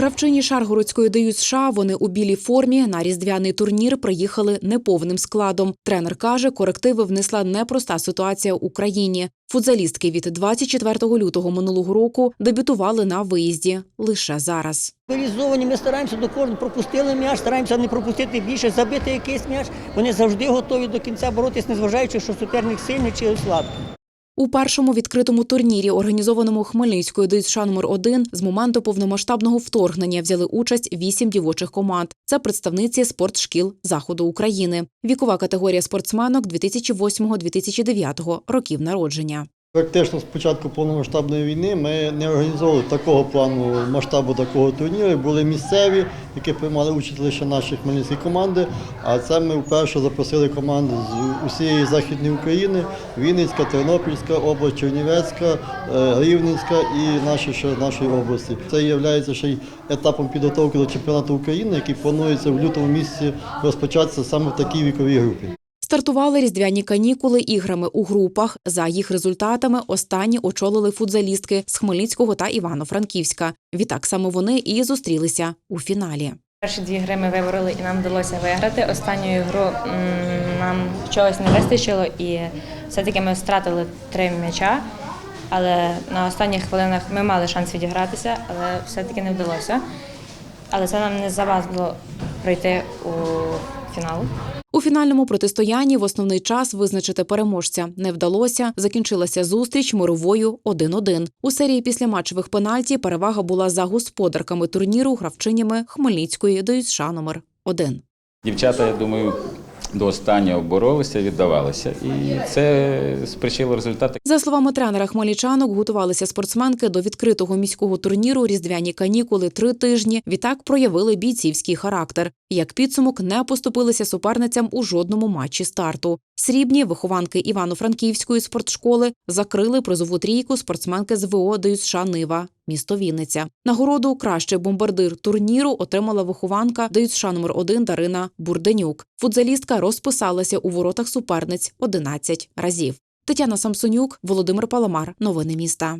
Гравчині Шаргородської ДЮС США вони у білій формі на різдвяний турнір приїхали неповним складом. Тренер каже, корективи внесла непроста ситуація в Україні. Футзалістки від 24 лютого минулого року дебютували на виїзді лише зараз. Мобілізовані, ми стараємося до кожного пропустили м'яч, стараємося не пропустити більше, забити якийсь м'яч. Вони завжди готові до кінця боротись, незважаючи, що суперник сильний чи слабкий. У першому відкритому турнірі, організованому Хмельницькою номер 1 з моменту повномасштабного вторгнення взяли участь вісім дівочих команд. Це представниці спортшкіл заходу України. Вікова категорія спортсменок 2008-2009 років народження. Практично з початку повномасштабної війни ми не організовували такого плану масштабу такого турніру. Були місцеві, які приймали участь лише наші хмельницькі команди. А це ми вперше запросили команди з усієї західної України: Вінницька, Тернопільська область, Чернівецька, е, Рівненська і наші ще нашої області. Це є ще й етапом підготовки до чемпіонату України, який планується в лютому місяці розпочатися саме в такій віковій групі. Стартували різдвяні канікули іграми у групах. За їх результатами останні очолили футзалістки з Хмельницького та Івано-Франківська. Відтак саме вони і зустрілися у фіналі. Перші дві гри ми вибороли і нам вдалося виграти. Останню гру нам чогось не вистачило і все-таки ми втратили три м'яча. Але на останніх хвилинах ми мали шанс відігратися, але все-таки не вдалося. Але це нам не завадило пройти у фінал. У фінальному протистоянні в основний час визначити переможця не вдалося. Закінчилася зустріч мировою 1-1. У серії після матчевих пенальті перевага була за господарками турніру гравчинями Хмельницької до США номер 1 Дівчата, я думаю, до останнього боролися, віддавалися. І це спричило результати. За словами тренера хмельничанок, готувалися спортсменки до відкритого міського турніру різдвяні канікули три тижні. Відтак проявили бійцівський характер. Як підсумок, не поступилися суперницям у жодному матчі старту. Срібні вихованки Івано-Франківської спортшколи закрили призову трійку спортсменки з ВО США Нива. Місто Вінниця. Нагороду кращий бомбардир турніру отримала вихованка ДЮСШ номер 1 Дарина Бурденюк. Футзалістка розписалася у воротах суперниць 11 разів. Тетяна Самсонюк, Володимир Паламар. Новини міста.